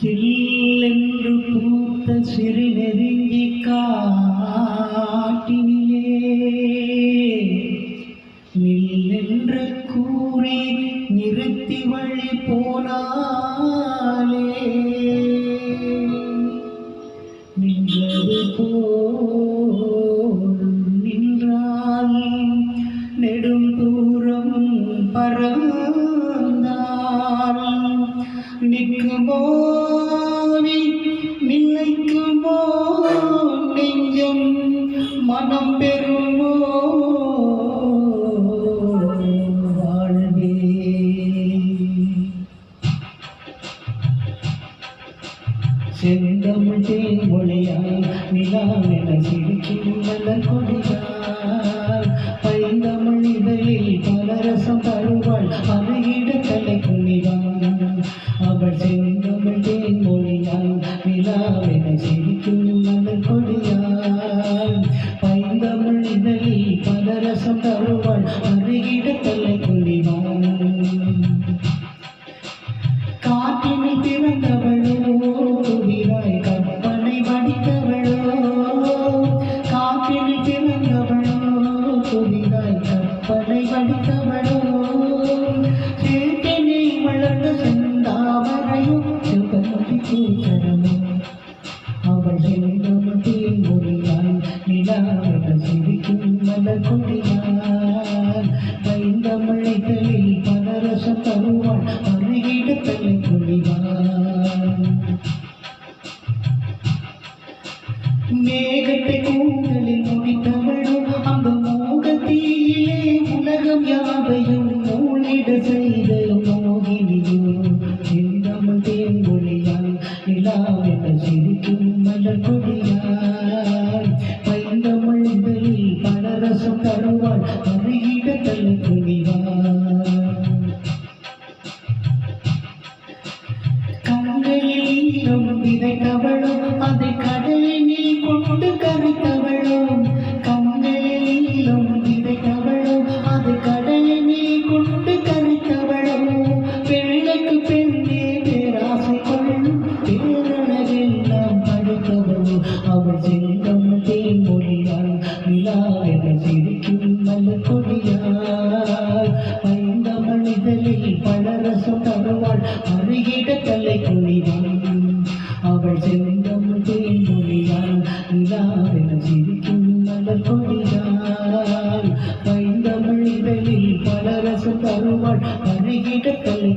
சில்லென்று பூத்த சிறு நெருங்கி காட்டினிலே. நில்லென்று கூறி நிறுத்தி வழி போனாலே. நின்றது போல் நின்றால் நெடும் தூரம் பரவும் நிற்குமோ நீ நிலைக்குமோ நெஞ்சம் மனம் பெறுமோ? வாழ்வே. செந்தமிழ் தேன்மொழியாய் நிலாவென சிரிக்கும் மலர் கொடியாய். பைந்தமிழைகளில் பலரசம் தருவாள் அருகிட தலை புரிவான் மேகத்தை கூந்தலில் முடித்தவளோ அந்த மோகத்தீயிலே உலகம் யாவையும் மூலிட செய்த மோகினியும் செந்தமிழ் தேன்மொழியால் நிலாவென சிரிக்கும் மலர் கொடியால் கண்களில் ஈரம் விதைத்தவளோ அதை கடலினில் கொண்டு கரைத்தவளோ கண்களிலும் ஈரம் விதைத்தவளோ அது கடலினில் கொண்டு கரைத்தவளோ பெண்ணுக்கு பெண்ணே பேராசை கொள்ளும் பேரழகெல்லாம் படைத்தவளோ அவள் செங்கம் தேன்மொழியால் நிலாவென சிரிக்கும் மலர் கொடியார். பைந்தமிழிதழில் பலரசம் தருவாள் அருகிட தலை குனிவாள். அவள் செந்தம் தேன்மொழியால் நிலாவென சிரிக்கும் மலர் கொடியால் பைந்தமிழிதழில் பலரசம் தருவாள் அருகிட தலை